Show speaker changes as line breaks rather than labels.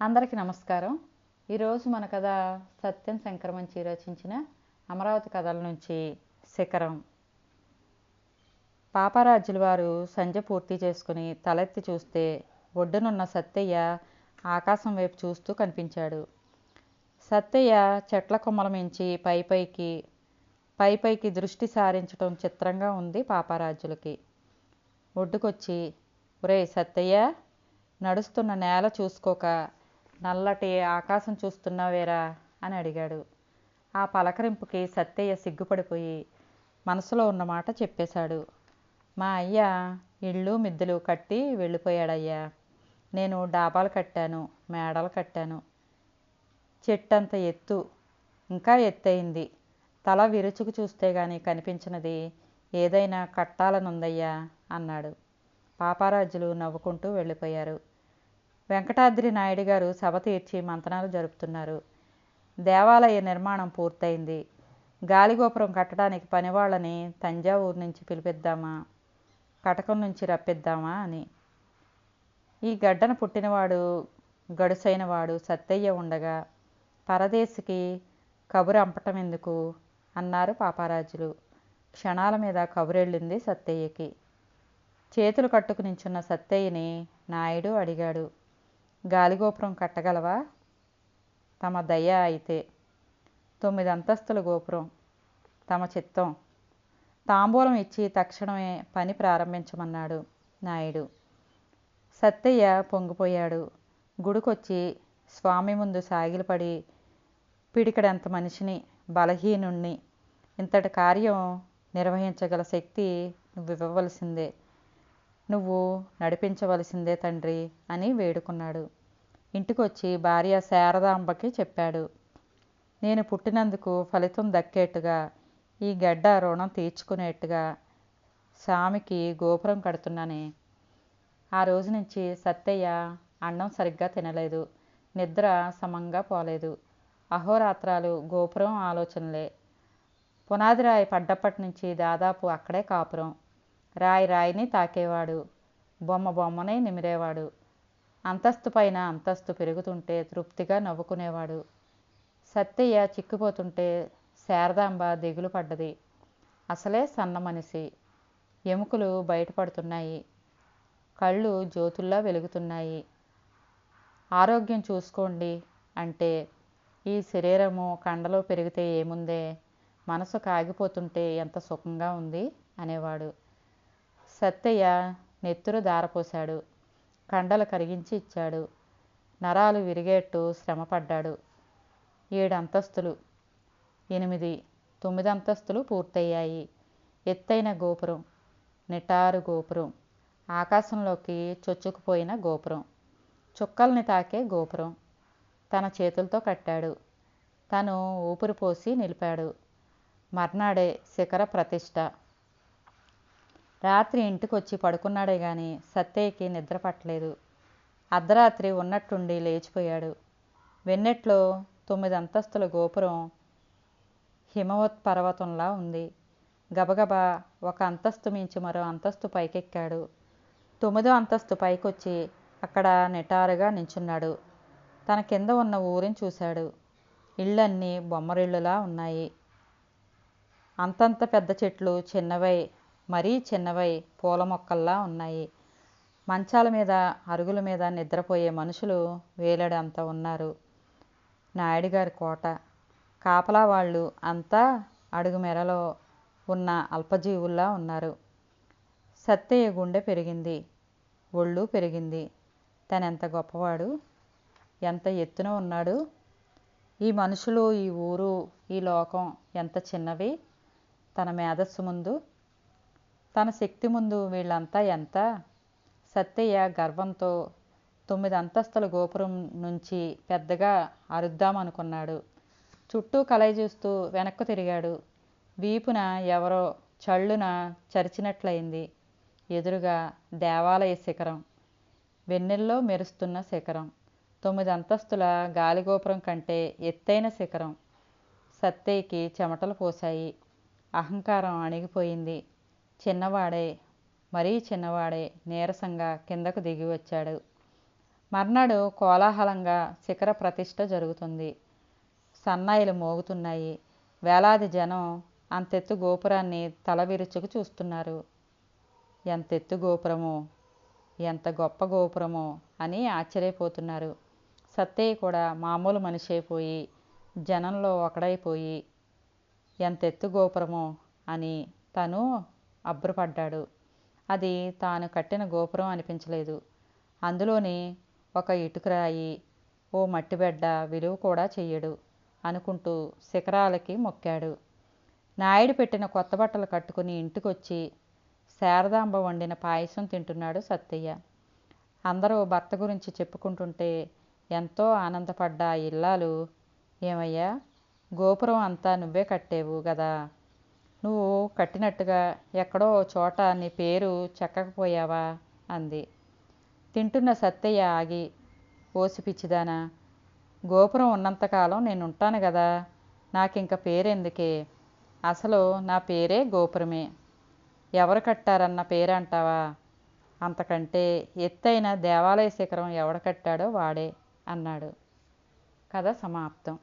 అందరికీ నమస్కారం. ఈరోజు మన కథ సత్యం శంకరమంచి రచించిన అమరావతి కథల నుంచి శిఖరం. పాపరాజుల వారు సంధ్య పూర్తి చేసుకుని తలెత్తి చూస్తే ఒడ్డునున్న సత్తయ్య ఆకాశం వైపు చూస్తూ కనిపించాడు. సత్తయ్య చెట్ల కొమ్మల మించి పై పైకి పై పైకి దృష్టి సారించడం చిత్రంగా ఉంది పాపరాజులకి. ఒడ్డుకొచ్చి ఒరే సత్తయ్య నడుస్తున్న నేల చూసుకోక నల్లటి ఆకాశం చూస్తున్నావేరా అని అడిగాడు. ఆ పలకరింపుకి సత్తయ్య సిగ్గుపడిపోయి మనసులో ఉన్న మాట చెప్పేశాడు. మా అయ్య ఇళ్ళు మిద్దెలు కట్టి వెళ్ళిపోయాడయ్యా. నేను డాబాలు కట్టాను మేడలు కట్టాను. చెట్టంత ఎత్తు ఇంకా ఎత్తయింది. తల విరుచుకు చూస్తే గాని కనిపించినది ఏదైనా కట్టాలనుందయ్యా అన్నాడు. పాపారాజులు నవ్వుకుంటూ వెళ్ళిపోయారు. వెంకటాద్రి నాయుడు గారు సభ తీర్చి మంతనాలు జరుపుతున్నారు. దేవాలయ నిర్మాణం పూర్తయింది. గాలిగోపురం కట్టడానికి పనివాళ్ళని తంజావూరు నుంచి పిలిపిద్దామా కటకం నుంచి రప్పిద్దామా అని. ఈ గడ్డను పుట్టినవాడు గడుసైనవాడు సత్తయ్య ఉండగా పరదేశికి కబురు అంపటం ఎందుకు అన్నారు పాపారాజులు. క్షణాల మీద కబురెళ్ళింది సత్తయ్యకి. చేతులు కట్టుకు నించున్న సత్తయ్యని నాయుడు అడిగాడు. గాలిగోపురం కట్టగలవా? తమ దయ అయితే తొమ్మిది అంతస్తుల గోపురం తమ చిత్తం. తాంబూలం ఇచ్చి తక్షణమే పని ప్రారంభించమన్నాడు నాయుడు. సత్తయ్య పొంగిపోయాడు. గుడికొచ్చి స్వామి ముందు సాగిలపడి పిడికడంత మనిషిని బలహీనుణ్ణి. ఇంతటి కార్యం నిర్వహించగల శక్తి నువ్వు ఇవ్వవలసిందే నువ్వు నడిపించవలసిందే తండ్రి అని వేడుకున్నాడు. ఇంటికొచ్చి భార్య శారదాంబకి చెప్పాడు. నేను పుట్టినందుకు ఫలితం దక్కేట్టుగా ఈ గడ్డ రుణం తీర్చుకునేట్టుగా స్వామికి గోపురం కడుతున్నానే. ఆ రోజు నుంచి సత్తయ్య అన్నం సరిగ్గా తినలేదు. నిద్ర సమంగా పోలేదు. అహోరాత్రాలు గోపురం ఆలోచనలే. పునాదిరాయి పడ్డప్పటి నుంచి దాదాపు అక్కడే కాపురం. రాయి రాయిని తాకేవాడు. బొమ్మ బొమ్మనే నిమిరేవాడు. అంతస్తు పైన అంతస్తు పెరుగుతుంటే తృప్తిగా నవ్వుకునేవాడు. సత్తయ్య చిక్కిపోతుంటే శారదాంబ దిగులు పడ్డది. అసలే సన్న మనిషి. ఎముకలు బయటపడుతున్నాయి. కళ్ళు జ్యోతుల్లా వెలుగుతున్నాయి. ఆరోగ్యం చూసుకోండి అంటే ఈ శరీరము కండలో పెరిగితే ఏముందే? మనసు కాగిపోతుంటే ఎంత సుఖంగా ఉంది? అనేవాడు. సత్తయ్య నెత్తురు దారపోశాడు. కండలు కరిగించి ఇచ్చాడు. నరాలు విరిగేట్టు శ్రమపడ్డాడు. ఏడు అంతస్తులు ఎనిమిది. తొమ్మిది అంతస్తులు పూర్తయ్యాయి. ఎత్తైన గోపురం. నిటారు గోపురం. ఆకాశంలోకి చొచ్చుకుపోయిన గోపురం. చుక్కల్ని తాకే గోపురం. తన చేతులతో కట్టాడు. తను ఊపిరి పోసి నిలిపాడు. మర్నాడే శిఖర ప్రతిష్ట రాత్రి ఇంటికొచ్చి పడుకున్నాడే గాని సత్తయ్యకి నిద్ర పట్టలేదు. అర్ధరాత్రి ఉన్నట్టుండి లేచిపోయాడు. వెన్నెట్లో తొమ్మిది అంతస్తుల గోపురం హిమవత్ పర్వతంలా ఉంది. గబగబా ఒక అంతస్తు మించి మరో అంతస్తు పైకెక్కాడు. తొమ్మిదో అంతస్తు పైకొచ్చి అక్కడ నిటారుగా నించున్నాడు. తన కింద ఉన్న ఊరిని చూశాడు. ఇళ్ళన్నీ బొమ్మరిళ్ళులా ఉన్నాయి. అంతంత పెద్ద చెట్లు చిన్నవై మరీ చిన్నవై పూల మొక్కల్లా ఉన్నాయి. మంచాల మీద అరుగుల మీద నిద్రపోయే మనుషులు వేలడంత ఉన్నారు. నాయుడుగారి కోట. కాపలా వాళ్ళు అంతా అడుగు మెరలో ఉన్న అల్పజీవుల్లా ఉన్నారు. సత్తయ్య గుండె పెరిగింది. ఒళ్ళు పెరిగింది. తనెంత గొప్పవాడు? ఎంత ఎత్తున ఉన్నాడు? ఈ మనుషులు ఈ ఊరు ఈ లోకం ఎంత చిన్నవి? తన మేధస్సు ముందు తన శక్తి ముందు వీళ్ళంతా ఎంత? సత్తయ్య గర్వంతో తొమ్మిది అంతస్తుల గోపురం నుంచి పెద్దగా అరుద్దామనుకున్నాడు. చుట్టూ కలయి చూస్తూ వెనక్కు తిరిగాడు. వీపున ఎవరో చళ్ళున చరిచినట్లయింది. ఎదురుగా దేవాలయ శిఖరం. వెన్నెల్లో మెరుస్తున్న శిఖరం. తొమ్మిది అంతస్తుల గాలిగోపురం కంటే ఎత్తైన శిఖరం. సత్తయ్యకి చెమటలు పోశాయి. అహంకారం అణిగిపోయింది. చిన్నవాడే మరీ చిన్నవాడే నీరసంగా కిందకు దిగి వచ్చాడు. మర్నాడు కోలాహలంగా శిఖర ప్రతిష్ట జరుగుతుంది. సన్నాయిలు మోగుతున్నాయి. వేలాది జనం అంతెత్తు గోపురాన్ని తల విరుచుకు చూస్తున్నారు. ఎంతెత్తు గోపురమో ఎంత గొప్ప గోపురమో అని ఆశ్చర్యపోతున్నారు. సత్తయ్య కూడా మామూలు మనిషి అయిపోయి జనంలో ఒకడైపోయి ఎంతెత్తు గోపురమో అని తను అబ్బురపడ్డాడు. అది తాను కట్టిన గోపురం అనిపించలేదు. అందులోని ఒక ఇటుకరాయి ఓ మట్టిబెడ్డ విలువ కూడా చెయ్యడు అనుకుంటూ శిఖరాలకి మొక్కాడు. నాయుడు పెట్టిన కొత్త బట్టలు కట్టుకుని ఇంటికొచ్చి శారదాంబ వండిన పాయసం తింటున్నాడు సత్తయ్య అందరూ భర్త గురించి చెప్పుకుంటుంటే ఎంతో ఆనందపడ్డ ఇల్లాలు ఏమయ్యా గోపురం అంతా నువ్వే కట్టేవు కదా నువ్వు కట్టినట్టుగా ఎక్కడో చోట నీ పేరు చెక్కకపోయావా? అంది. తింటున్న సత్తయ్య ఆగి ఓసి పిచ్చిదానా? గోపురం ఉన్నంతకాలం నేను ఉంటాను కదా నాకింక పేరెందుకే? అసలు నా పేరే గోపురమే. ఎవరు కట్టారన్న పేరంటావా? అంతకంటే ఎత్తైన దేవాలయ శిఖరం ఎవడు కట్టాడో వాడే అన్నాడు. కథ సమాప్తం.